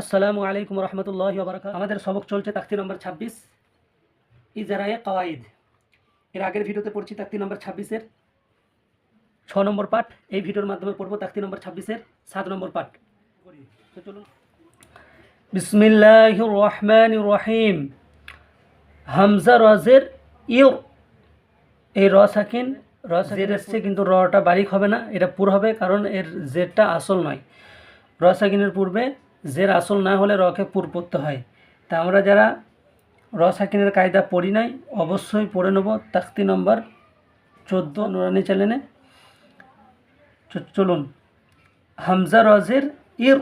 আসসালামু আলাইকুম রহমতুল্লাহ বারাকাত আমাদের সবক চলছে তাক্তি নম্বর ছাব্বিশ। ইজারায়ে কাওয়াইদ। এর আগের ভিডিওতে পড়ছি তাক্তি নম্বর ছাব্বিশের। ছ নম্বর পাঠ। এই ভিডিওর মাধ্যমে পড়ব তাক্তি নম্বর ছাব্বিশের সাত নম্বর পাঠ। তো চলুন। বিসমিল্লাহ রহমান রহিম। হামজা রজের ইউ এই র সাকিন র জের এসছে কিন্তু রটা বারিক হবে না এটা পুর হবে কারণ এর জেরটা আসল নয়। র সাকিনের পূর্বে জের আসল না হলে রকে পুর পড়তে হয়। তা আমরা যারা র সাকিনের কায়দা পড়ি নাই, অবশ্যই পড়ে নেব তাক্তি নম্বর চোদ্দ নুরানি চ্যানেলে। চলুন। হামজা রজের ইর,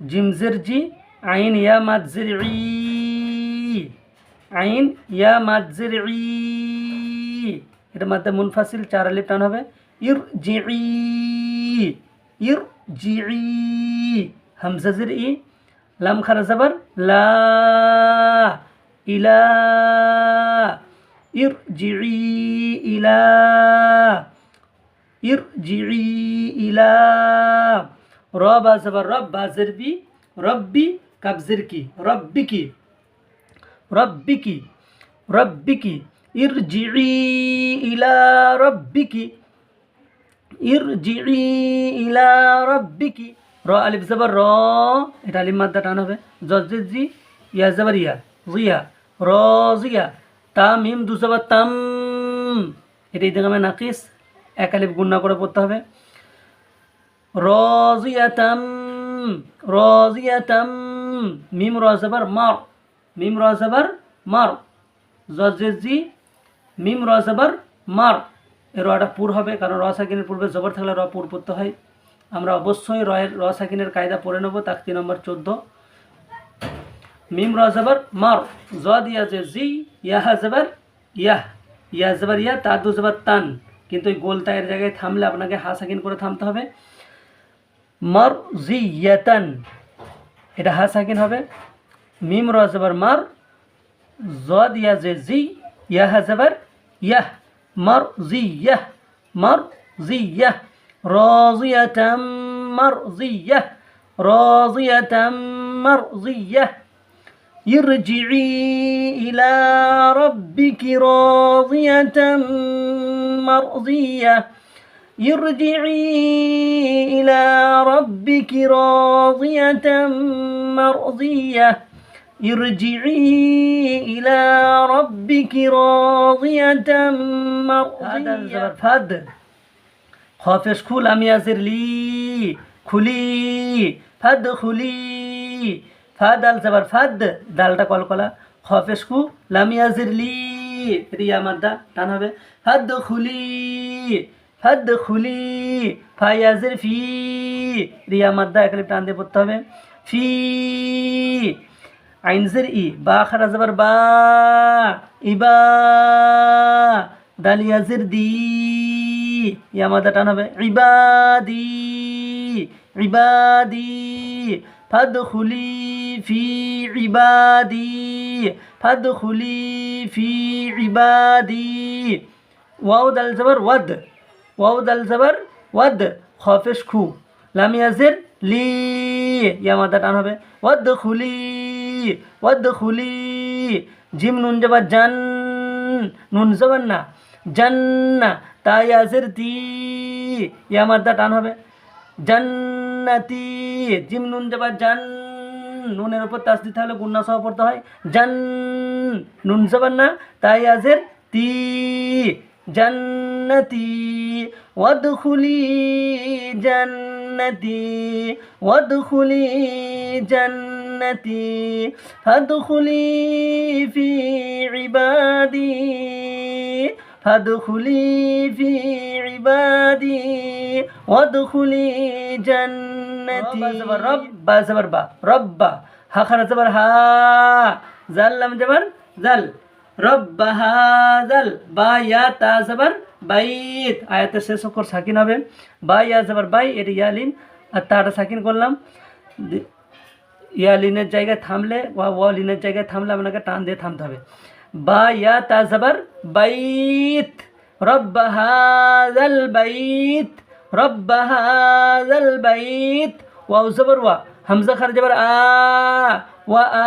জিমজের জি, আইন ইয়া মাদজের ই। আইন ইয়া মাদজের ই। এটা মাদ্দা মুনফাসিল চার আলিফ টান হবে। ইর জি ইর জি হামজাজের ই, লাম খারা যাবার লা ইলা ইর জি ইলা ইরজিই ইলা। রব আজবার, রব বাজের বি, রব্বি কাবজের কি, রব্বি কি রব্বি কি রব্বি কি ইরজিই ইলা, রব্বি কি ইরজিই ইলা, রব্বি কি। র আলিফ জবর র, এটা আলিফ মাদ্দা টান হবে। জজে জি, ইয়া জবর ইয়া, জিয়া। র, জিয়া। তাম মিম দু জবর তাম। এটা ইদেগামে নাকিস, এক আলিফ গুণনা করে পড়তে হবে। রজিয়াতাম রজিয়াতাম মিম রজবার মার। মিম রজবার মার। জজি মিম রজবার মার। এর রটা পুর হবে, কারণ র সাকিনের পূর্বে জবর থাকলে র পুর পড়তে হয়। আমরা অবশ্যই রয়ের, র সাকিনের কায়দা পড়ে নেব, তাকতি নম্বর চোদ্দ। মিম রজবার মার, জ দিয়া যে জি ইয়াহা জবর ইয়াহ ইয়া জবর ইয়া, তা দু জবর তান। কিন্তু ওই গোল তায়ের জায়গায় থামলে আপনাকে হা সাকিন করে থামতে হবে। মার জি ইয়াতান এটা হা সাকিন হবে। মিম র মার, জ দিয়া যে জি ইয়াহা জবর ইয়াহ মার জি ইয়াহ মার জি ইয়াহ راضية مرضية راضية مرضية. ارجعي إلى ربك راضية مرضية. ارجعي إلى ربك راضية مرضية. ارجعي إلى ربك راضية مرضية. هذا الزبر فهدن হফেস খুল আমি আসির লি, খুলি, ফাদ খুলি, ফাদ আল সাবার ফাদ, ডালটা কলকলা হফেস খু, লামি আসির লি রিয়া মাদ্দা টান হবে। ফাদ খুলি ফাদ খুলি, ফাই আসির ফি রিয়া মাদ্দা একলিপ টান দিয়ে পড়তে হবে। ফি আইনজের ই, বা খারা যাবার বা ইবা দালিয়াজের দি। ইয়া মাদা টান হবে, ইবাদি ইবাদি, ফাদখুলি ফি ইবাদি, ফাদখুলি ফি ইবাদি। ওয়াও দাল জবর ওয়াদ, ওয়াও দাল জবর ওয়াদ, খফেশ খু লামিয়াজের লি ইয়া মাদা টান হবে ওয়াদ খুলি ওয়াদ খুলি জিম নুন জবা জান, নুন জবান না। জান্না তাই আজের তি ইয়া মাথা টান হবে। জান্নাতি, জিম নুন যাবার জান, নুনের উপর তাস দিতে হলে গুন্না সহ পড়তে হয়। জান, নুন যাবার না তাই আজের তি জান্নাতি, ওয়াদখুলি জান্নাতি ওয়াদখুলি জান্নাতি, ফাদখুলি ফি ইবাদি। ফাদখুলি ফি ইবাদি ওয়াদখুলি জান্নাতি রব্বা জবর বা রব্বা হা খারা জবর হা জাল্লাম জবর জাল রব্বা হাজাল বা ইয়া তা জবর বাইত আয়াতের শেষ অক্ষর সাকিন হবে। বা ইয়া জবর বাই এটা ইয়ালিন আর তাটা সাকিন করলাম। দি- ইয়া লিনের জায়গায় থামলে ওয়া ওয়া লিনের জায়গায় থামলে আপনাকে টান দিয়ে থামতে হবে। বা ইয়া তা জবর বাইত। রব্ব হাজাল বাইত। রব্ব হাজাল বাইত। ওয়াও জবর ওয়া। হামজা খার জবর আ। ওয়া আ।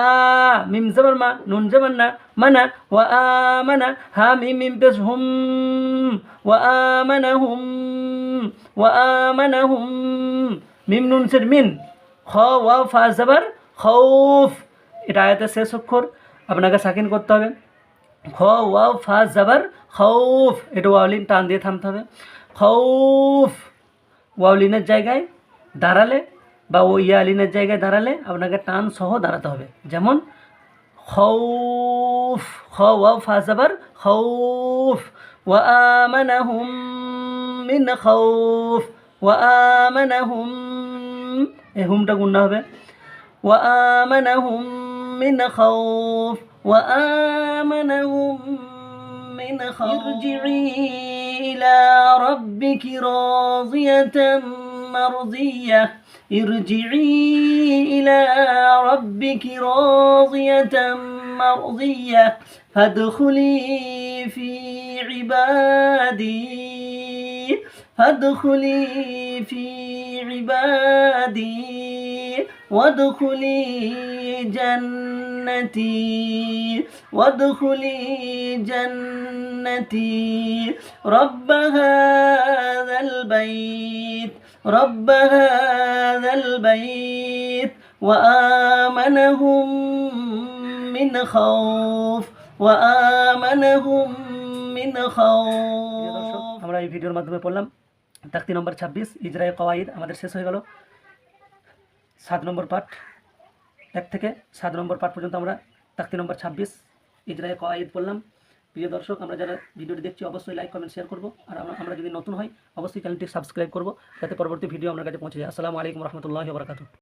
মিম জবর মা। নুন জবর না। মানা। ওয়া আ মানা। হা মিম মিম পেশ হুম। ওয়া আ মানা হুম। ওয়া আ মানা হুম। মিম নুন সের মিন। খ ওয়া ফা জবর। খৌফ। এটা আয়াতের শেষ অক্ষর। আপনাকে সাকিন করতে হবে। খ ওয়াও ফা জাবার খৌফ এটা ওয়াউলিন টান দিয়ে থামতে হবে খৌফ ওয়াউলিনের জায়গায় দাঁড়ালে বা ও ইয়ালিনের জায়গায় দাঁড়ালে আপনাকে টান সহ দাঁড়াতে হবে যেমন খৌফ খ ওয়াও ফা জাবার খৌফ ওয়া আমানাহুম মিন খৌফ ওয়া আমানাহুম এই হুমটা গুন্না হবে وآمنهم من خوف وآمنهم من ارجعي إلى ربك راضية مرضية. ارجعي إلى ربك راضية مرضية. فادخلي في عبادي. فادخلي في عبادي. وادخلي جنتي وادخلي جنتي رب هذا البيت رب هذا البيت وآمنهم من خوف وآمنهم من خوف আমরা এই ভিডিওর মাধ্যমে পড়লাম তাক্তি নম্বর ছাব্বিশ ইজরায়ে কওয়াইদ আমাদের শেষ হয়ে গেল সাত নম্বর পাঠ। এক থেকে সাত নম্বর পাঠ পর্যন্ত আমরা তাক্তি নম্বর ছাব্বিশ ইজরায়ে কয়েদ পড়লাম। প্রিয় দর্শক, আমরা যারা ভিডিওটি দেখছি, অবশ্যই লাইক কমেন্ট শেয়ার করব। আর আমরা যদি নতুন হয় অবশ্যই চ্যানেলটি সাবস্ক্রাইব করব। যাতে পরবর্তী ভিডিও আপনার কাছে পৌঁছে যায়। আসসালামু আলাইকুম রহমতুল্লাহ